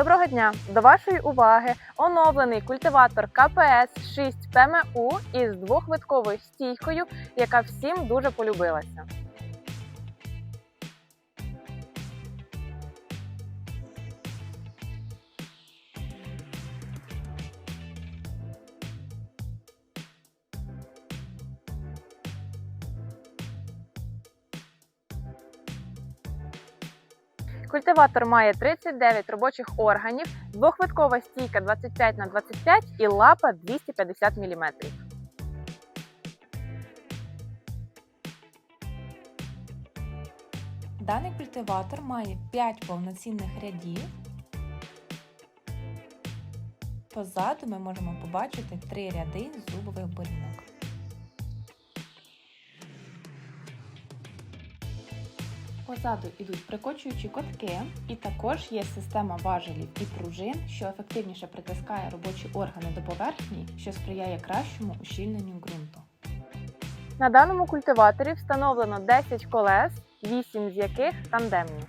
Доброго дня! До вашої уваги оновлений культиватор КПС 6 ПМУ із двохвитковою стійкою, яка всім дуже полюбилася. Культиватор має 39 робочих органів, двохвиткова стійка 25 на 25 і лапа 250 мм. Даний культиватор має 5 повноцінних рядів. Позаду ми можемо побачити 3 ряди зубових борінок. Позаду йдуть прикочуючі котки, і також є система важелів і пружин, що ефективніше притискає робочі органи до поверхні, що сприяє кращому ущільненню ґрунту. На даному культиваторі встановлено 10 колес, 8 з яких тандемні.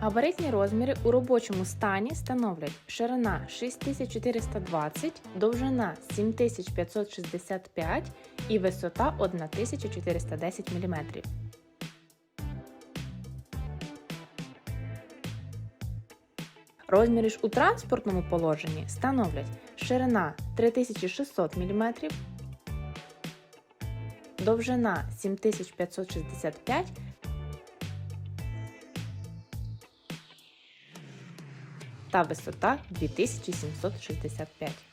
Габаритні розміри у робочому стані становлять ширина 6420, довжина 7565 і висота 1410 мм. Розміри ж у транспортному положенні становлять ширина 3600 мм, довжина 7565 та висота 2765.